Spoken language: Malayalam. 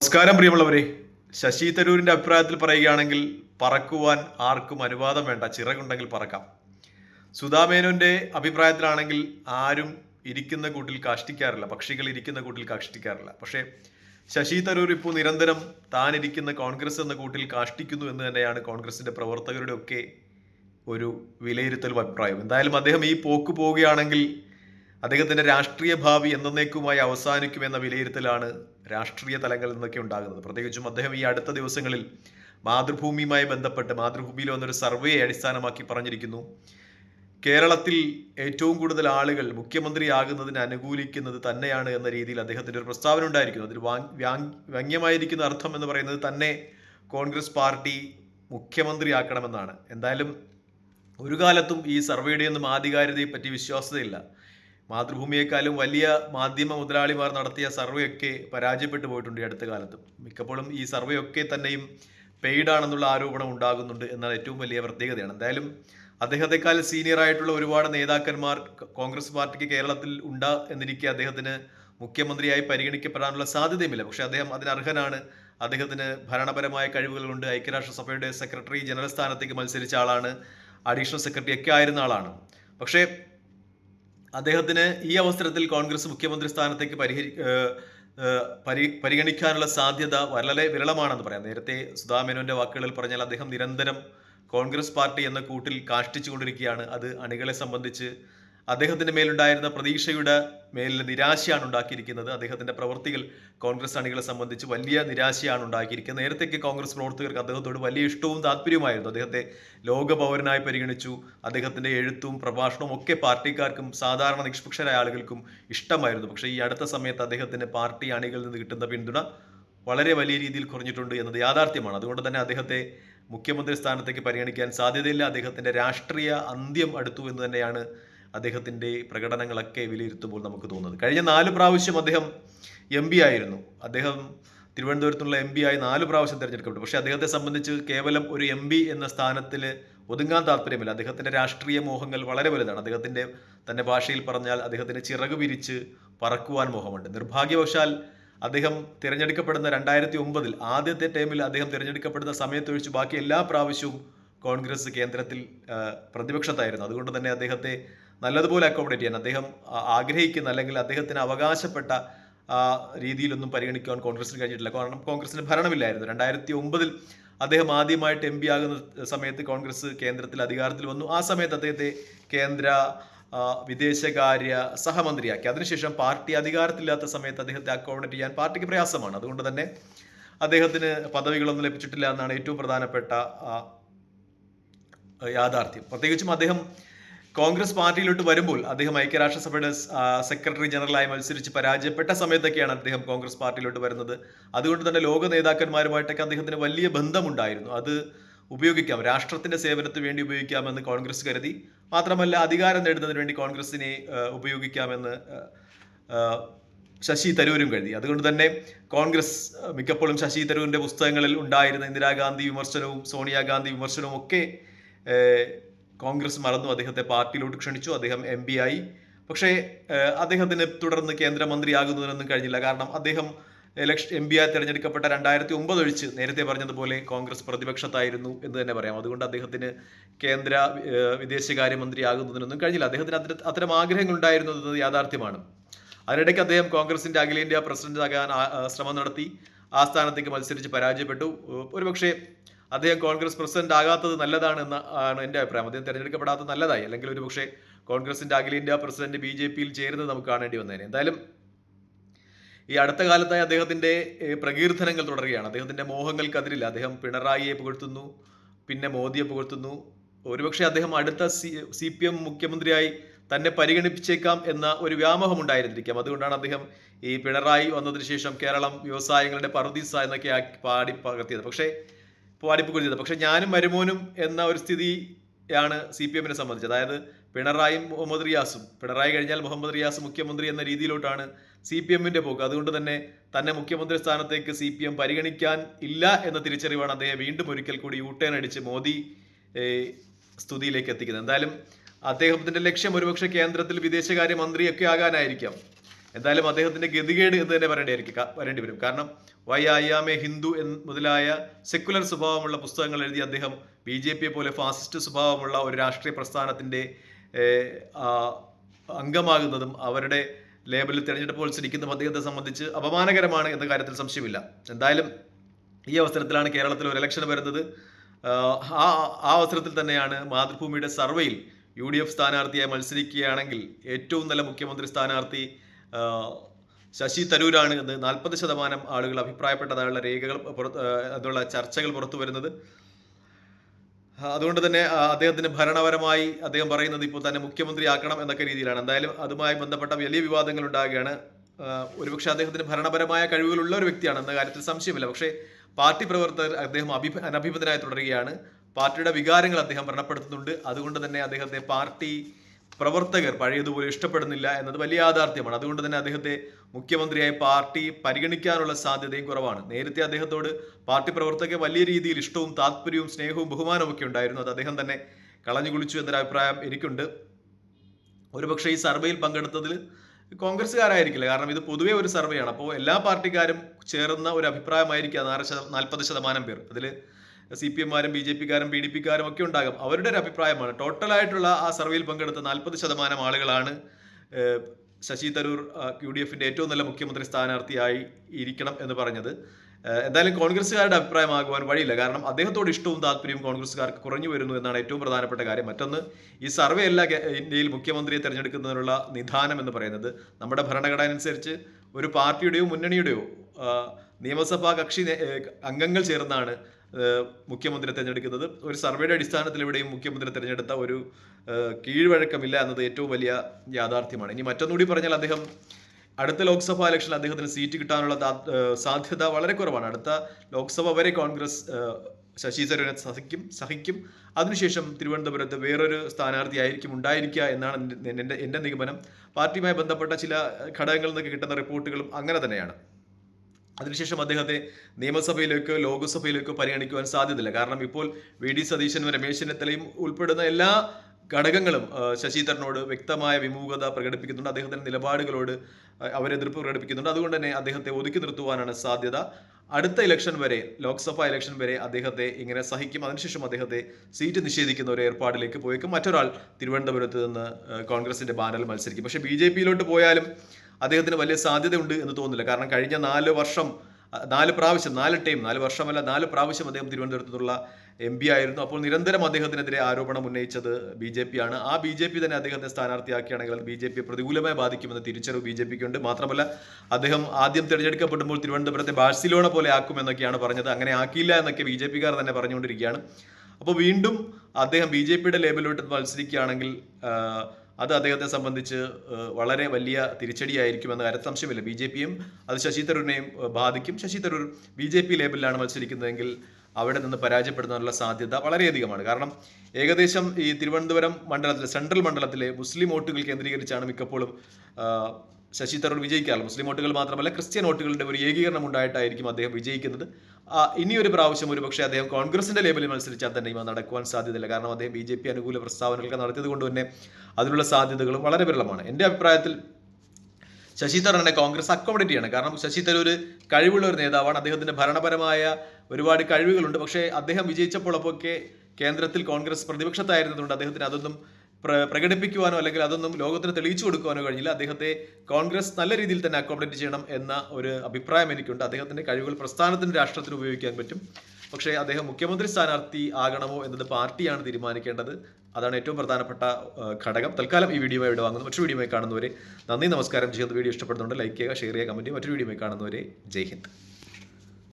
നമസ്കാരം പ്രിയമുള്ളവരെ. ശശി തരൂരിന്റെ അഭിപ്രായത്തിൽ പറയുകയാണെങ്കിൽ പറക്കുവാൻ ആർക്കും അനുവാദം വേണ്ട. ചിറകുണ്ടെങ്കിൽ പറക്കാം. സുധാമേനോന്റെ അഭിപ്രായത്തിലാണെങ്കിൽ ആരും ഇരിക്കുന്ന കൂട്ടിൽ കാഷ്ടിക്കാറില്ല. പക്ഷികൾ ഇരിക്കുന്ന കൂട്ടിൽ കാഷ്ടിക്കാറില്ല. പക്ഷേ ശശി തരൂർ ഇപ്പോൾ നിരന്തരം താനിരിക്കുന്ന കോൺഗ്രസ് എന്ന കൂട്ടിൽ കാഷ്ടിക്കുന്നു എന്ന് തന്നെയാണ് കോൺഗ്രസിന്റെ പ്രവർത്തകരുടെ ഒക്കെ ഒരു വിലയിരുത്തലും അഭിപ്രായം എന്തായാലും അദ്ദേഹം ഈ പോക്ക് പോവുകയാണെങ്കിൽ അദ്ദേഹത്തിന്റെ രാഷ്ട്രീയ ഭാവി എന്നേക്കുമായി അവസാനിക്കുമെന്ന വിലയിരുത്തലാണ് രാഷ്ട്രീയ തലങ്ങളിൽ നിന്നൊക്കെ ഉണ്ടാകുന്നത്. പ്രത്യേകിച്ചും അദ്ദേഹം ഈ അടുത്ത ദിവസങ്ങളിൽ മാതൃഭൂമിയുമായി ബന്ധപ്പെട്ട് മാതൃഭൂമിയിൽ വന്നൊരു സർവേ അടിസ്ഥാനമാക്കി പറഞ്ഞിരിക്കുന്നു. കേരളത്തിൽ ഏറ്റവും കൂടുതൽ ആളുകൾ മുഖ്യമന്ത്രിയാകുന്നതിന് അനുകൂലിക്കുന്നത് തന്നെയാണ് എന്ന രീതിയിൽ അദ്ദേഹത്തിന്റെ ഒരു പ്രസ്താവന ഉണ്ടായിരിക്കുന്നു. അതിൽ വ്യംഗ്യമായിരിക്കുന്ന അർത്ഥം എന്ന് പറയുന്നത് തന്നെ കോൺഗ്രസ് പാർട്ടി മുഖ്യമന്ത്രിയാക്കണമെന്നാണ്. എന്തായാലും ഒരു കാലത്തും ഈ സർവേയുടെ ഒന്നും ആധികാരികതയെ പറ്റി വിശ്വാസതയില്ല മാതൃഭൂമിയെക്കാളും വലിയ മാധ്യമ മുതലാളിമാർ നടത്തിയ സർവേ ഒക്കെ പരാജയപ്പെട്ടു പോയിട്ടുണ്ട് ഈ അടുത്ത കാലത്ത്. മിക്കപ്പോഴും ഈ സർവേ ഒക്കെ തന്നെയും പെയ്ഡ് ആണെന്നുള്ള ആരോപണം ഉണ്ടാകുന്നുണ്ട് എന്നാണ് ഏറ്റവും വലിയ പ്രത്യേകതയാണ്. എന്തായാലും അദ്ദേഹത്തെക്കാൾ സീനിയർ ആയിട്ടുള്ള ഒരുപാട് നേതാക്കന്മാർ കോൺഗ്രസ് പാർട്ടിക്ക് കേരളത്തിൽ ഉണ്ട് എന്നിരിക്കെ അദ്ദേഹത്തിന് മുഖ്യമന്ത്രിയായി പരിഗണിക്കപ്പെടാനുള്ള സാധ്യതയുമില്ല. പക്ഷേ അദ്ദേഹം അതിനർഹനാണ്. അദ്ദേഹത്തിന് ഭരണപരമായ കഴിവുകളുണ്ട്. ഐക്യരാഷ്ട്രസഭയുടെ സെക്രട്ടറി ജനറൽ സ്ഥാനത്തേക്ക് മത്സരിച്ച ആളാണ്. അഡീഷണൽ സെക്രട്ടറി ഒക്കെ ആയിരുന്ന ആളാണ്. പക്ഷേ അദ്ദേഹത്തിന് ഈ അവസരത്തിൽ കോൺഗ്രസ് മുഖ്യമന്ത്രി സ്ഥാനത്തേക്ക് പരിഹരി പരി പരിഗണിക്കാനുള്ള സാധ്യത വളരെ വിരളമാണെന്ന് പറയാം. നേരത്തെ സുധാമേനോന്റെ വാക്കുകളിൽ പറഞ്ഞാൽ അദ്ദേഹം നിരന്തരം കോൺഗ്രസ് പാർട്ടി എന്ന കൂട്ടിൽ കാഷ്ടിച്ചുകൊണ്ടിരിക്കുകയാണ്. അത് അണികളെ സംബന്ധിച്ച് അദ്ദേഹത്തിന്റെ മേലുണ്ടായിരുന്ന പ്രതീക്ഷയുടെ മേലിൽ നിരാശയാണ് ഉണ്ടാക്കിയിരിക്കുന്നത്. അദ്ദേഹത്തിന്റെ പ്രവൃത്തികൾ കോൺഗ്രസ് അണികളെ സംബന്ധിച്ച് വലിയ നിരാശയാണ് ഉണ്ടാക്കിയിരിക്കുന്നത്. നേരത്തേക്ക് കോൺഗ്രസ് പ്രവർത്തകർക്ക് അദ്ദേഹത്തോട് വലിയ ഇഷ്ടവും താല്പര്യവുമായിരുന്നു. അദ്ദേഹത്തെ ലോകപൗരനായി പരിഗണിച്ചു. അദ്ദേഹത്തിന്റെ എഴുത്തും പ്രഭാഷണവും ഒക്കെ പാർട്ടിക്കാർക്കും സാധാരണ നിഷ്പക്ഷരായ ആളുകൾക്കും ഇഷ്ടമായിരുന്നു. പക്ഷേ ഈ അടുത്ത സമയത്ത് അദ്ദേഹത്തിന്റെ പാർട്ടി അണികളിൽ നിന്ന് കിട്ടുന്ന പിന്തുണ വളരെ വലിയ രീതിയിൽ കുറഞ്ഞിട്ടുണ്ട് എന്നത് യാഥാർത്ഥ്യമാണ്. അതുകൊണ്ട് തന്നെ അദ്ദേഹത്തെ മുഖ്യമന്ത്രി സ്ഥാനത്തേക്ക് പരിഗണിക്കാൻ സാധ്യതയില്ല. അദ്ദേഹത്തിന്റെ രാഷ്ട്രീയ അന്ത്യം അടുത്തു എന്ന് തന്നെയാണ് അദ്ദേഹത്തിന്റെ പ്രകടനങ്ങളൊക്കെ വിലയിരുത്തുമ്പോൾ നമുക്ക് തോന്നുന്നത്. കഴിഞ്ഞ നാല് പ്രാവശ്യം അദ്ദേഹം എം പി ആയിരുന്നു. അദ്ദേഹം തിരുവനന്തപുരത്തുള്ള എം പി ആയി നാല് പ്രാവശ്യം തിരഞ്ഞെടുക്കപ്പെട്ടു. പക്ഷേ അദ്ദേഹത്തെ സംബന്ധിച്ച് കേവലം ഒരു എം പി എന്ന സ്ഥാനത്തിൽ ഒതുങ്ങാൻ താല്പര്യമില്ല. അദ്ദേഹത്തിന്റെ രാഷ്ട്രീയ മോഹങ്ങൾ വളരെ വലുതാണ്. അദ്ദേഹത്തിന്റെ തന്നെ ഭാഷയിൽ പറഞ്ഞാൽ അദ്ദേഹത്തിന് ചിറക് വിരിച്ച് പറക്കുവാൻ മോഹമുണ്ട്. നിർഭാഗ്യവശാൽ അദ്ദേഹം തിരഞ്ഞെടുക്കപ്പെടുന്ന രണ്ടായിരത്തി ഒമ്പതിൽ ആദ്യത്തെ ടൈമിൽ അദ്ദേഹം തിരഞ്ഞെടുക്കപ്പെടുന്ന സമയത്തൊഴിച്ച് ബാക്കി എല്ലാ പ്രാവശ്യവും കോൺഗ്രസ് കേന്ദ്രത്തിൽ പ്രതിപക്ഷത്തായിരുന്നു. അതുകൊണ്ട് തന്നെ അദ്ദേഹത്തെ നല്ലതുപോലെ അക്കോമഡേറ്റ് ചെയ്യാൻ അദ്ദേഹം ആഗ്രഹിക്കുന്ന അല്ലെങ്കിൽ അദ്ദേഹത്തിന് അവകാശപ്പെട്ട രീതിയിലൊന്നും പരിഗണിക്കുവാൻ കോൺഗ്രസിന് കഴിഞ്ഞിട്ടില്ല. കാരണം കോൺഗ്രസിന് ഭരണമില്ലായിരുന്നു. രണ്ടായിരത്തി ഒമ്പതിൽ അദ്ദേഹം ആദ്യമായിട്ട് എം പി ആകുന്ന സമയത്ത് കോൺഗ്രസ് കേന്ദ്രത്തിൽ അധികാരത്തിൽ വന്നു. ആ സമയത്ത് അദ്ദേഹത്തെ കേന്ദ്ര വിദേശകാര്യ സഹമന്ത്രിയാക്കി. അതിനുശേഷം പാർട്ടി അധികാരത്തില്ലാത്ത സമയത്ത് അദ്ദേഹത്തെ അക്കോമഡേറ്റ് ചെയ്യാൻ പാർട്ടിക്ക് പ്രയാസമാണ്. അതുകൊണ്ട് തന്നെ അദ്ദേഹത്തിന് പദവികളൊന്നും ലഭിച്ചിട്ടില്ല എന്നാണ് ഏറ്റവും പ്രധാനപ്പെട്ട യാഥാർത്ഥ്യം. പ്രത്യേകിച്ചും അദ്ദേഹം കോൺഗ്രസ് പാർട്ടിയിലോട്ട് വരുമ്പോൾ അദ്ദേഹം ഐക്യരാഷ്ട്രസഭയുടെ സെക്രട്ടറി ജനറലായി മത്സരിച്ച് പരാജയപ്പെട്ട സമയത്തൊക്കെയാണ് അദ്ദേഹം കോൺഗ്രസ് പാർട്ടിയിലോട്ട് വരുന്നത്. അതുകൊണ്ട് തന്നെ ലോക നേതാക്കന്മാരുമായിട്ടൊക്കെ അദ്ദേഹത്തിന് വലിയ ബന്ധമുണ്ടായിരുന്നു. അത് ഉപയോഗിക്കാം. രാഷ്ട്രത്തിന്റെ സേവനത്തിന് വേണ്ടി ഉപയോഗിക്കാമെന്ന് കോൺഗ്രസ് കരുതി. മാത്രമല്ല അധികാരം നേടുന്നതിന് വേണ്ടി കോൺഗ്രസിനെ ഉപയോഗിക്കാമെന്ന് ശശി തരൂരും കരുതി. അതുകൊണ്ട് തന്നെ കോൺഗ്രസ് മിക്കപ്പോഴും ശശി തരൂരിന്റെ പുസ്തകങ്ങളിൽ ഉണ്ടായിരുന്ന ഇന്ദിരാഗാന്ധി വിമർശനവും സോണിയാഗാന്ധി വിമർശനവും ഒക്കെ കോൺഗ്രസ് മറന്നു അദ്ദേഹത്തെ പാർട്ടിയിലോട്ട് ക്ഷണിച്ചു അദ്ദേഹം എം പി ആയി. പക്ഷേ അദ്ദേഹത്തിന് തുടർന്ന് കേന്ദ്രമന്ത്രിയാകുന്നതിനൊന്നും കഴിഞ്ഞില്ല. കാരണം അദ്ദേഹം ഇലക്ഷൻ എം പി ആയി തിരഞ്ഞെടുക്കപ്പെട്ട രണ്ടായിരത്തി ഒമ്പത് ഒഴിച്ച് നേരത്തെ പറഞ്ഞതുപോലെ കോൺഗ്രസ് പ്രതിപക്ഷത്തായിരുന്നു എന്ന് തന്നെ പറയാം. അതുകൊണ്ട് അദ്ദേഹത്തിന് കേന്ദ്ര വിദേശകാര്യമന്ത്രിയാകുന്നതിനൊന്നും കഴിഞ്ഞില്ല. അദ്ദേഹത്തിന് അത്തരം അത്തരം ആഗ്രഹങ്ങൾ ഉണ്ടായിരുന്നു എന്നത് യാഥാർത്ഥ്യമാണ്. അതിനിടയ്ക്ക് അദ്ദേഹം കോൺഗ്രസിന്റെ അഖിലേന്ത്യാ പ്രസിഡന്റ് ആകാൻ ആ- ആ ശ്രമം നടത്തി ആ സ്ഥാനത്തേക്ക് മത്സരിച്ച് പരാജയപ്പെട്ടു. ഒരുപക്ഷെ അദ്ദേഹം കോൺഗ്രസ് പ്രസിഡന്റ് ആകാത്തത് നല്ലതാണ് എന്ന ആണ് എന്റെ അഭിപ്രായം. അദ്ദേഹം തിരഞ്ഞെടുക്കപ്പെടാത്തത് നല്ലതായി. അല്ലെങ്കിൽ ഒരു പക്ഷേ കോൺഗ്രസിന്റെ അഖിലേന്ത്യാ പ്രസിഡന്റ് ബി ജെ പിയിൽ ചേരുന്നത് നമുക്ക് കാണേണ്ടി വന്നേനെ. എന്തായാലും ഈ അടുത്ത കാലത്തായി അദ്ദേഹത്തിന്റെ ഏഹ്, പ്രകീർത്തനങ്ങൾ തുടരുകയാണ്. അദ്ദേഹത്തിന്റെ മോഹങ്ങൾക്കതിരില്ല. അദ്ദേഹം പിണറായിയെ പുകഴ്ത്തുന്നു പിന്നെ മോദിയെ പുകഴ്ത്തുന്നു. ഒരുപക്ഷെ അദ്ദേഹം അടുത്ത സി സി പി എം മുഖ്യമന്ത്രിയായി തന്നെ പരിഗണിപ്പിച്ചേക്കാം എന്ന ഒരു വ്യാമോഹം ഉണ്ടായിരുന്നിരിക്കാം. അതുകൊണ്ടാണ് അദ്ദേഹം ഈ പിണറായി വന്നതിന് ശേഷം കേരളം വ്യവസായങ്ങളുടെ പറുദീസ എന്നൊക്കെ ആക്കി പാടി പകർത്തിയത്. പക്ഷേ പാടിപ്പുകൊടുത്തത് പക്ഷെ ഞാനും മരുമോനും എന്ന ഒരു സ്ഥിതിയാണ് സി പി എമ്മിനെ സംബന്ധിച്ച് അതായത് പിണറായും മുഹമ്മദ് റിയാസും പിണറായി കഴിഞ്ഞാൽ മുഹമ്മദ് റിയാസ് മുഖ്യമന്ത്രി എന്ന രീതിയിലോട്ടാണ് സി പി എമ്മിന്റെ പോക്ക്. അതുകൊണ്ട് തന്നെ തന്നെ മുഖ്യമന്ത്രി സ്ഥാനത്തേക്ക് സി പി എം പരിഗണിക്കാൻ ഇല്ല എന്ന തിരിച്ചറിവാണ് അദ്ദേഹം വീണ്ടും ഒരിക്കൽ കൂടി യൂട്ടേൺ അടിച്ച് മോദി സ്തുതിയിലേക്ക് എത്തിക്കുന്നത്. എന്തായാലും അദ്ദേഹത്തിന്റെ ലക്ഷ്യം ഒരുപക്ഷെ കേന്ദ്രത്തിൽ വിദേശകാര്യ മന്ത്രിയൊക്കെ ആകാനായിരിക്കാം. എന്തായാലും അദ്ദേഹത്തിന്റെ ഗതികേട് എന്ന് തന്നെ പറയേണ്ടി വരേണ്ടി വരും. കാരണം വൈ ആയാമെ ഹിന്ദു എന്ന് മുതലായ സെക്കുലർ സ്വഭാവമുള്ള പുസ്തകങ്ങൾ എഴുതി അദ്ദേഹം ബി ജെ പിയെ പോലെ ഫാസിസ്റ്റ് സ്വഭാവമുള്ള ഒരു രാഷ്ട്രീയ പ്രസ്ഥാനത്തിന്റെ അംഗമാകുന്നതും അവരുടെ ലേബലിൽ തിരഞ്ഞെടുപ്പ് മത്സരിക്കുന്നതും അദ്ദേഹത്തെ സംബന്ധിച്ച് അപമാനകരമാണ് എന്ന കാര്യത്തിൽ സംശയമില്ല. എന്തായാലും ഈ അവസരത്തിലാണ് കേരളത്തിൽ ഒരു ഇലക്ഷൻ വരുന്നത്. ആ ആ അവസരത്തിൽ തന്നെയാണ് മാതൃഭൂമിയുടെ സർവേയിൽ യു ഡി എഫ് സ്ഥാനാർത്ഥിയായി മത്സരിക്കുകയാണെങ്കിൽ ഏറ്റവും നല്ല മുഖ്യമന്ത്രി സ്ഥാനാർത്ഥി ശശി തരൂരാണ് എന്ന് നാൽപ്പത് ശതമാനം ആളുകൾ അഭിപ്രായപ്പെട്ടതായുള്ള രേഖകൾ പുറത്ത് അതുള്ള ചർച്ചകൾ പുറത്തു വരുന്നത്. അതുകൊണ്ട് തന്നെ അദ്ദേഹത്തിന് ഭരണപരമായി അദ്ദേഹം പറയുന്നത് ഇപ്പോൾ തന്നെ മുഖ്യമന്ത്രി ആക്കണം എന്നൊക്കെ രീതിയിലാണ്. എന്തായാലും അതുമായി ബന്ധപ്പെട്ട വലിയ വിവാദങ്ങൾ ഉണ്ടാകുകയാണ്. ഒരുപക്ഷെ അദ്ദേഹത്തിന് ഭരണപരമായ കഴിവുകളുള്ള ഒരു വ്യക്തിയാണ് എന്ന കാര്യത്തിൽ സംശയമില്ല. പക്ഷേ പാർട്ടി പ്രവർത്തകർ അദ്ദേഹം അഭി അനഭിമതനായി തുടരുകയാണ്. പാർട്ടിയുടെ വികാരങ്ങൾ അദ്ദേഹം വ്രണപ്പെടുത്തുന്നുണ്ട്. അതുകൊണ്ട് തന്നെ അദ്ദേഹത്തെ പാർട്ടി പ്രവർത്തകർ പഴയതുപോലെ ഇഷ്ടപ്പെടുന്നില്ല എന്നത് വലിയ യാഥാർത്ഥ്യമാണ്. അതുകൊണ്ട് തന്നെ അദ്ദേഹത്തെ മുഖ്യമന്ത്രിയായി പാർട്ടി പരിഗണിക്കാനുള്ള സാധ്യതയും കുറവാണ്. നേരത്തെ അദ്ദേഹത്തോട് പാർട്ടി പ്രവർത്തകർ വലിയ രീതിയിൽ ഇഷ്ടവും താല്പര്യവും സ്നേഹവും ബഹുമാനവും ഒക്കെ ഉണ്ടായിരുന്നു. അത് അദ്ദേഹം തന്നെ കളഞ്ഞു കുളിച്ചു എന്നൊരു അഭിപ്രായം എനിക്കുണ്ട്. ഒരുപക്ഷെ ഈ സർവേയിൽ പങ്കെടുത്തതിൽ കോൺഗ്രസ്സുകാരായിരിക്കില്ല. കാരണം ഇത് പൊതുവേ ഒരു സർവേയാണ്. അപ്പോൾ എല്ലാ പാർട്ടിക്കാരും ചേർന്ന ഒരു അഭിപ്രായമായിരിക്കും നാല് നാൽപ്പത് ശതമാനം പേർ. അതിൽ സി പി എമ്മാരും ബി ജെ പിക്കാരും പി ഡി പിക്കാരും ഒക്കെ ഉണ്ടാകും. അവരുടെ ഒരു അഭിപ്രായമാണ്. ടോട്ടലായിട്ടുള്ള ആ സർവേയിൽ പങ്കെടുത്ത നാൽപ്പത് ശതമാനം ആളുകളാണ് ശശി തരൂർ യു ഡി എഫിന്റെ ഏറ്റവും നല്ല മുഖ്യമന്ത്രി സ്ഥാനാർത്ഥിയായി ഇരിക്കണം എന്ന് പറഞ്ഞത്. എന്തായാലും കോൺഗ്രസ്സുകാരുടെ അഭിപ്രായമാകുവാൻ വഴിയില്ല. കാരണം അദ്ദേഹത്തോട് ഇഷ്ടവും താല്പര്യവും കോൺഗ്രസ്സുകാർക്ക് കുറഞ്ഞു വരുന്നു എന്നാണ് ഏറ്റവും പ്രധാനപ്പെട്ട കാര്യം. മറ്റൊന്ന് ഈ സർവേ അല്ല ഇന്ത്യയിൽ മുഖ്യമന്ത്രിയെ തിരഞ്ഞെടുക്കുന്നതിനുള്ള നിധാനം എന്ന് പറയുന്നത് നമ്മുടെ ഭരണഘടന അനുസരിച്ച് ഒരു പാർട്ടിയുടെയോ മുന്നണിയുടെയോ നിയമസഭാ കക്ഷി അംഗങ്ങൾ ചേർന്നാണ് മുഖ്യമന്ത്രിയെ തിരഞ്ഞെടുക്കുന്നത്. ഒരു സർവേയുടെ അടിസ്ഥാനത്തിൽ ഇവിടെയും മുഖ്യമന്ത്രി തിരഞ്ഞെടുത്ത ഒരു കീഴ്വഴക്കമില്ല എന്നത് ഏറ്റവും വലിയ യാഥാർത്ഥ്യമാണ്. ഇനി മറ്റൊന്നുകൂടി പറഞ്ഞാൽ അദ്ദേഹം അടുത്ത ലോക്സഭാ ഇലക്ഷനിൽ അദ്ദേഹത്തിന് സീറ്റ് കിട്ടാനുള്ള സാധ്യത വളരെ കുറവാണ്. അടുത്ത ലോക്സഭ വരെ കോൺഗ്രസ് ശശി തരൂരിനെ സഹിക്കും സഹിക്കും. അതിനുശേഷം തിരുവനന്തപുരത്ത് വേറൊരു സ്ഥാനാർത്ഥിയായിരിക്കും ഉണ്ടായിരിക്കുക എന്നാണ് എന്റെ എന്റെ നിഗമനം. പാർട്ടിയുമായി ബന്ധപ്പെട്ട ചില ഘടകങ്ങളിൽ നിന്നൊക്കെ കിട്ടുന്ന റിപ്പോർട്ടുകളും അങ്ങനെ തന്നെയാണ്. അതിനുശേഷം അദ്ദേഹത്തെ നിയമസഭയിലേക്കോ ലോകസഭയിലേക്കോ പരിഗണിക്കുവാൻ സാധ്യതയില്ല. കാരണം ഇപ്പോൾ വി. ഡി. സതീശനും രമേശ് ചെന്നിത്തലയും ഉൾപ്പെടുന്ന എല്ലാ ഘടകങ്ങളും ശശിധരനോട് വ്യക്തമായ വിമുഖത പ്രകടിപ്പിക്കുന്നുണ്ട്. അദ്ദേഹത്തിന്റെ നിലപാടുകളോട് അവരെതിർപ്പ് പ്രകടിപ്പിക്കുന്നുണ്ട്. അതുകൊണ്ട് തന്നെ അദ്ദേഹത്തെ ഒതുക്കി നിർത്തുവാനാണ് സാധ്യത. അടുത്ത ഇലക്ഷൻ വരെ ലോക്സഭാ ഇലക്ഷൻ വരെ അദ്ദേഹത്തെ ഇങ്ങനെ സഹിക്കും. അതിനുശേഷം അദ്ദേഹത്തെ സീറ്റ് നിഷേധിക്കുന്ന ഒരു ഏർപ്പാടിലേക്ക് പോയേക്കും. മറ്റൊരാൾ തിരുവനന്തപുരത്ത് നിന്ന് കോൺഗ്രസിന്റെ ബാനറിൽ മത്സരിക്കും. പക്ഷേ ബി പോയാലും അദ്ദേഹത്തിന് വലിയ സാധ്യതയുണ്ട് എന്ന് തോന്നുന്നില്ല. കാരണം കഴിഞ്ഞ നാല് വർഷം നാല് പ്രാവശ്യം നാല് ടൈം നാല് വർഷമല്ല നാല് പ്രാവശ്യം അദ്ദേഹം തിരുവനന്തപുരത്തുള്ള എം പി ആയിരുന്നു. അപ്പോൾ നിരന്തരം അദ്ദേഹത്തിനെതിരെ ആരോപണം ഉന്നയിച്ചത് ബി ജെ പി ആണ് ആ ബി ജെ പി തന്നെ അദ്ദേഹത്തെ സ്ഥാനാർത്ഥിയാക്കുകയാണെങ്കിൽ അത് ബി ജെ പി പ്രതികൂലമായി ബാധിക്കുമെന്ന് തിരിച്ചറിവ് ബി ജെ പിക്ക് ഉണ്ട്. മാത്രമല്ല അദ്ദേഹം ആദ്യം തിരഞ്ഞെടുക്കപ്പെടുമ്പോൾ തിരുവനന്തപുരത്തെ ബാഴ്സിലോണ പോലെ ആക്കുമെന്നൊക്കെയാണ് പറഞ്ഞത്. അങ്ങനെ ആക്കിയില്ല എന്നൊക്കെ ബി ജെ പിക്കാർ തന്നെ പറഞ്ഞുകൊണ്ടിരിക്കുകയാണ്. അപ്പോൾ വീണ്ടും അദ്ദേഹം ബി ജെ പിയുടെ ലേബലിലോട്ട് മത്സരിക്കുകയാണെങ്കിൽ അത് അദ്ദേഹത്തെ സംബന്ധിച്ച് വളരെ വലിയ തിരിച്ചടിയായിരിക്കുമെന്ന കാര്യത്തിൽ സംശയമില്ല ബി ജെ പിയും അത് ശശി തരൂരിനെയും ബാധിക്കും. Shashi Tharoor B J P ലേബലിലാണ് മത്സരിക്കുന്നതെങ്കിൽ അവിടെ നിന്ന് പരാജയപ്പെടുന്നതിനുള്ള സാധ്യത വളരെയധികമാണ്. കാരണം ഏകദേശം ഈ തിരുവനന്തപുരം മണ്ഡലത്തിലെ സെൻട്രൽ മണ്ഡലത്തിലെ മുസ്ലിം വോട്ടുകൾ കേന്ദ്രീകരിച്ചാണ് മിക്കപ്പോഴും ശശി തരൂർ വിജയിക്കാറില്ല മുസ്ലിം വോട്ടുകൾ മാത്രമല്ല ക്രിസ്ത്യൻ വോട്ടുകളുടെ ഒരു ഏകീകരണം ഉണ്ടായിട്ടായിരിക്കും അദ്ദേഹം വിജയിക്കുന്നത്. ഇനിയൊരു പ്രാവശ്യം ഒരു പക്ഷേ അദ്ദേഹം കോൺഗ്രസിന്റെ ലേബലിൽ മത്സരിച്ചാൽ തന്നെയും നടക്കുവാൻ സാധ്യതയില്ല. കാരണം അദ്ദേഹം ബി ജെ പി അനുകൂല പ്രസ്താവനകളൊക്കെ നടത്തിയത് കൊണ്ട് തന്നെ അതിനുള്ള സാധ്യതകളും വളരെ വിരളമാണ്. എന്റെ അഭിപ്രായത്തിൽ ശശി തരൂരിനെ കോൺഗ്രസ് അക്കോമഡേറ്റ് ചെയ്യണം. കാരണം ശശി തരൂർ കഴിവുള്ള ഒരു നേതാവാണ്. അദ്ദേഹത്തിന്റെ ഭരണപരമായ ഒരുപാട് കഴിവുകളുണ്ട്. പക്ഷേ അദ്ദേഹം വിജയിച്ചപ്പോൾ അപ്പോഴൊക്കെ കേന്ദ്രത്തിൽ കോൺഗ്രസ് പ്രതിപക്ഷത്തായിരുന്നതുകൊണ്ട് അദ്ദേഹത്തിന് അതൊന്നും പ്രകടിപ്പിക്കുവാനോ അല്ലെങ്കിൽ അതൊന്നും ലോകത്തിന് തെളിയിച്ചു കൊടുക്കുവാനോ കഴിഞ്ഞില്ല. അദ്ദേഹത്തെ കോൺഗ്രസ് നല്ല രീതിയിൽ തന്നെ അക്കോമഡേറ്റ് ചെയ്യണം എന്ന ഒരു അഭിപ്രായം എനിക്കുണ്ട്. അദ്ദേഹത്തിന്റെ കഴിവുകൾ പ്രസ്ഥാനത്തിന് രാഷ്ട്രത്തിന് ഉപയോഗിക്കാൻ പറ്റും. പക്ഷേ അദ്ദേഹം മുഖ്യമന്ത്രി സ്ഥാനാർത്ഥി ആകണമോ എന്നത് പാർട്ടിയാണ് തീരുമാനിക്കേണ്ടത്. അതാണ് ഏറ്റവും പ്രധാനപ്പെട്ട ഘടകം. തൽക്കാലം ഈ വീഡിയോ ഇവിടെ വാങ്ങുന്നു. മറ്റൊരു വീഡിയോ കാണുന്നവരെ നന്ദി നമസ്കാരം. ചെയ്യുന്നത് വീഡിയോ ഇഷ്ടപ്പെടുന്നുണ്ട് ലൈക്ക് ചെയ്യുക ഷെയർ ചെയ്യുക കമന്റ് മറ്റൊരു വീഡിയോ കാണുന്നവരെ ജയ് ഹിന്ദ്.